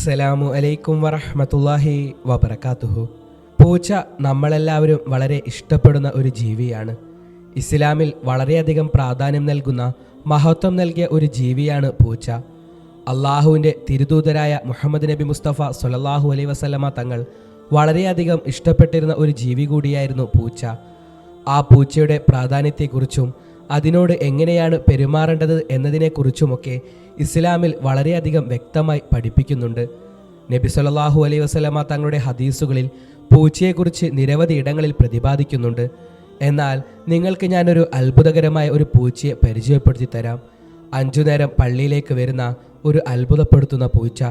അസ്സലാമു അലൈക്കും വറഹ്മത്തുള്ളാഹി വബറകാതുഹു പൂച്ച നമ്മളെല്ലാവരും വളരെ ഇഷ്ടപ്പെടുന്ന ഒരു ജീവിയാണ്. ഇസ്ലാമിൽ വളരെയധികം പ്രാധാന്യം നൽകുന്ന മഹത്വം നൽകിയ ഒരു ജീവിയാണ് പൂച്ച. അള്ളാഹുവിന്റെ തിരുദൂതരായ മുഹമ്മദ് നബി മുസ്തഫ സൊലല്ലാഹു അലൈ വസല്ലമ തങ്ങൾ വളരെയധികം ഇഷ്ടപ്പെട്ടിരുന്ന ഒരു ജീവി കൂടിയായിരുന്നു പൂച്ച. ആ പൂച്ചയുടെ പ്രാധാന്യത്തെക്കുറിച്ചും അതിനോട് എങ്ങനെയാണ് പെരുമാറേണ്ടത് എന്നതിനെക്കുറിച്ചുമൊക്കെ ഇസ്ലാമിൽ വളരെയധികം വ്യക്തമായി പഠിപ്പിക്കുന്നുണ്ട്. നബി സല്ലല്ലാഹു അലൈ വസ്ലമ തങ്ങളുടെ ഹദീസുകളിൽ പൂച്ചയെക്കുറിച്ച് നിരവധി ഇടങ്ങളിൽ പ്രതിപാദിക്കുന്നുണ്ട്. എന്നാൽ നിങ്ങൾക്ക് ഞാനൊരു അത്ഭുതകരമായ ഒരു പൂച്ചയെ പരിചയപ്പെടുത്തി തരാം. അഞ്ചു നേരം പള്ളിയിലേക്ക് വരുന്ന ഒരു അത്ഭുതപ്പെടുത്തുന്ന പൂച്ച.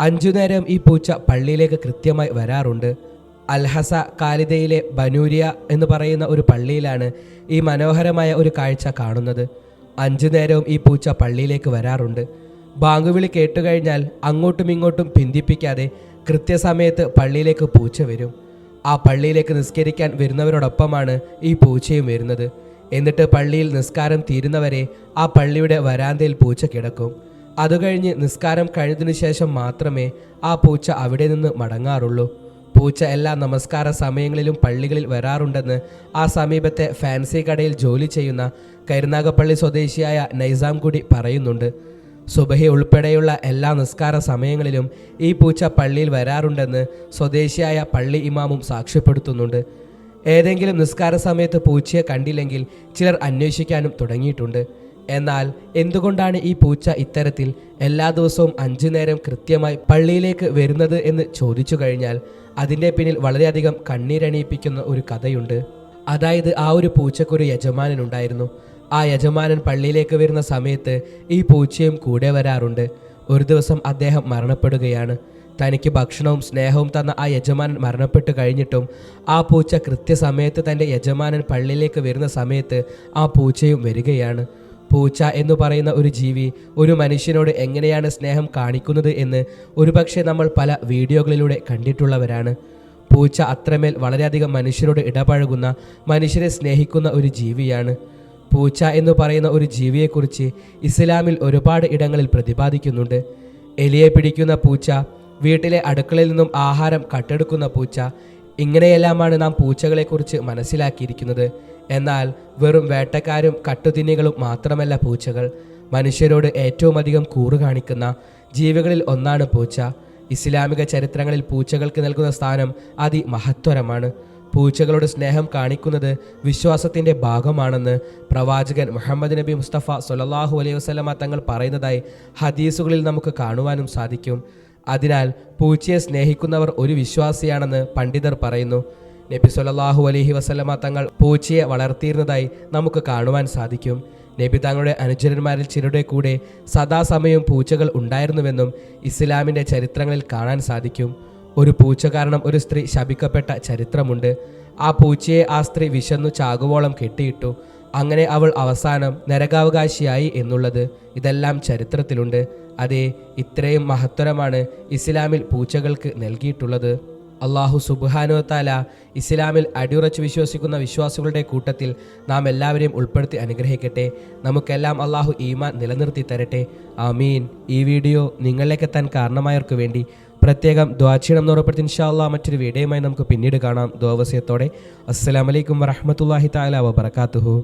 അഞ്ചു നേരം ഈ പൂച്ച പള്ളിയിലേക്ക് കൃത്യമായി വരാറുണ്ട്. അൽഹസ കാലിദയിലെ ബനൂരിയ എന്ന് പറയുന്ന ഒരു പള്ളിയിലാണ് ഈ മനോഹരമായ ഒരു കാഴ്ച കാണുന്നത്. അഞ്ചു നേരവും ഈ പൂച്ച പള്ളിയിലേക്ക് വരാറുണ്ട്. ബാങ്കുവിളി കേട്ടുകഴിഞ്ഞാൽ അങ്ങോട്ടും ഇങ്ങോട്ടും പിന്തിപ്പിക്കാതെ കൃത്യസമയത്ത് പള്ളിയിലേക്ക് പൂച്ച വരും. ആ പള്ളിയിലേക്ക് നിസ്കരിക്കാൻ വരുന്നവരോടൊപ്പമാണ് ഈ പൂച്ചയും വരുന്നത്. എന്നിട്ട് പള്ളിയിൽ നിസ്കാരം തീരുന്നവരെ ആ പള്ളിയുടെ വരാന്തയിൽ പൂച്ച കിടക്കും. അതുകഴിഞ്ഞ് നിസ്കാരം കഴിഞ്ഞതിനു ശേഷം മാത്രമേ ആ പൂച്ച അവിടെ നിന്ന് മടങ്ങാറുള്ളൂ. പൂച്ച എല്ലാ നമസ്കാര സമയങ്ങളിലും പള്ളികളിൽ വരാറുണ്ടെന്ന് ആ സമീപത്തെ ഫാൻസി കടയിൽ ജോലി ചെയ്യുന്ന കരുനാഗപ്പള്ളി സ്വദേശിയായ നൈസാം കൂടി പറയുന്നുണ്ട്. സുബഹി ഉൾപ്പെടെയുള്ള എല്ലാ നിസ്കാര സമയങ്ങളിലും ഈ പൂച്ച പള്ളിയിൽ വരാറുണ്ടെന്ന് സ്വദേശിയായ പള്ളി ഇമാമും സാക്ഷ്യപ്പെടുത്തുന്നുണ്ട്. ഏതെങ്കിലും നിസ്കാര സമയത്ത് പൂച്ചയെ കണ്ടില്ലെങ്കിൽ ചിലർ അന്വേഷിക്കാനും തുടങ്ങിയിട്ടുണ്ട്. എന്നാൽ എന്തുകൊണ്ടാണ് ഈ പൂച്ച ഇത്തരത്തിൽ എല്ലാ ദിവസവും അഞ്ചു നേരം കൃത്യമായി പള്ളിയിലേക്ക് വരുന്നത് എന്ന് ചോദിച്ചു കഴിഞ്ഞാൽ അതിന്റെ പിന്നിൽ വളരെയധികം കണ്ണീരണിയിപ്പിക്കുന്ന ഒരു കഥയുണ്ട്. അതായത് ആ ഒരു പൂച്ചക്കൊരു യജമാനനുണ്ടായിരുന്നു. ആ യജമാനൻ പള്ളിയിലേക്ക് വരുന്ന സമയത്ത് ഈ പൂച്ചയും കൂടെ വരാറുണ്ട്. ഒരു ദിവസം അദ്ദേഹം മരണപ്പെടുകയാണ്. തനിക്ക് ഭക്ഷണവും സ്നേഹവും തന്ന ആ യജമാനൻ മരണപ്പെട്ട് കഴിഞ്ഞിട്ടും ആ പൂച്ച കൃത്യസമയത്ത് തന്റെ യജമാനൻ പള്ളിയിലേക്ക് വരുന്ന സമയത്ത് ആ പൂച്ചയും വരികയാണ്. പൂച്ച എന്ന് പറയുന്ന ഒരു ജീവി ഒരു മനുഷ്യനോട് എങ്ങനെയാണ് സ്നേഹം കാണിക്കുന്നത് എന്ന് ഒരുപക്ഷെ നമ്മൾ പല വീഡിയോകളിലൂടെ കണ്ടിട്ടുള്ളവരാണ്. പൂച്ച അത്രമേൽ വളരെയധികം മനുഷ്യരോട് ഇടപഴകുന്ന മനുഷ്യരെ സ്നേഹിക്കുന്ന ഒരു ജീവിയാണ്. പൂച്ച എന്ന് പറയുന്ന ഒരു ജീവിയെക്കുറിച്ച് ഇസ്ലാമിൽ ഒരുപാട് ഇടങ്ങളിൽ പ്രതിപാദിക്കുന്നുണ്ട്. എലിയെ പിടിക്കുന്ന പൂച്ച വീട്ടിലെ അടുക്കളയിൽ നിന്നും ആഹാരം കട്ടെടുക്കുന്ന പൂച്ച ഇങ്ങനെയെല്ലാമാണ് നാം പൂച്ചകളെക്കുറിച്ച് മനസ്സിലാക്കിയിരിക്കുന്നത്. എന്നാൽ വെറും വേട്ടക്കാരും കട്ടുതിന്നികളും മാത്രമല്ല പൂച്ചകൾ. മനുഷ്യരോട് ഏറ്റവും അധികം കൂറ് കാണിക്കുന്ന ജീവികളിൽ ഒന്നാണ് പൂച്ച. ഇസ്ലാമിക ചരിത്രങ്ങളിൽ പൂച്ചകൾക്ക് നൽകുന്ന സ്ഥാനം അതിമഹത്വരമാണ്. പൂച്ചകളോട് സ്നേഹം കാണിക്കുന്നത് വിശ്വാസത്തിന്റെ ഭാഗമാണെന്ന് പ്രവാചകൻ മുഹമ്മദ് നബി മുസ്തഫ സൊല്ലാഹു അലൈഹി വസ്ലമ തങ്ങൾ പറയുന്നതായി ഹദീസുകളിൽ നമുക്ക് കാണുവാനും സാധിക്കും. അതിനാൽ പൂച്ചയെ സ്നേഹിക്കുന്നവർ ഒരു വിശ്വാസിയാണെന്ന് പണ്ഡിതർ പറയുന്നു. നബി സൊല്ലാഹു അലഹി വസ്ലമ തങ്ങൾ പൂച്ചയെ വളർത്തിയിരുന്നതായി നമുക്ക് കാണുവാൻ സാധിക്കും. നബി തങ്ങളുടെ അനുചരന്മാരിൽ ചിലരുടെ കൂടെ സദാസമയവും പൂച്ചകൾ ഉണ്ടായിരുന്നുവെന്നും ഇസ്ലാമിന്റെ ചരിത്രങ്ങളിൽ കാണാൻ സാധിക്കും. ഒരു പൂച്ച കാരണം ഒരു സ്ത്രീ ശപിക്കപ്പെട്ട ചരിത്രമുണ്ട്. ആ പൂച്ചയെ ആ സ്ത്രീ വിശന്നു ചാകുവോളം കെട്ടിയിട്ടു. അങ്ങനെ അവൾ അവസാനം നരകാവകാശിയായി എന്നുള്ളത് ഇതെല്ലാം ചരിത്രത്തിലുണ്ട്. അതെ ഇത്രയും മഹത്തരമാണ് ഇസ്ലാമിൽ പൂച്ചകൾക്ക് നൽകിയിട്ടുള്ളത്. അള്ളാഹു സുബാനോ താല ഇസ്ലാമിൽ അടിയുറച്ച് വിശ്വസിക്കുന്ന വിശ്വാസികളുടെ കൂട്ടത്തിൽ നാം എല്ലാവരെയും ഉൾപ്പെടുത്തി അനുഗ്രഹിക്കട്ടെ. നമുക്കെല്ലാം അള്ളാഹു ഈമാൻ നിലനിർത്തി തരട്ടെ. ആമീൻ. ഈ വീഡിയോ നിങ്ങളിലേക്കെത്താൻ കാരണമായവർക്ക് വേണ്ടി പ്രത്യേകം ദ്വാക്ഷീണം എന്ന് ഉറപ്പെടുത്തി ഇൻഷാല്ലാ മറ്റൊരു വീഡിയോയുമായി നമുക്ക് പിന്നീട് കാണാം. ദ്വാവസ്യത്തോടെ അസ്സലാമലൈക്കും വറഹമത്തല്ലാഹി താല വബർക്കാത്തുഹു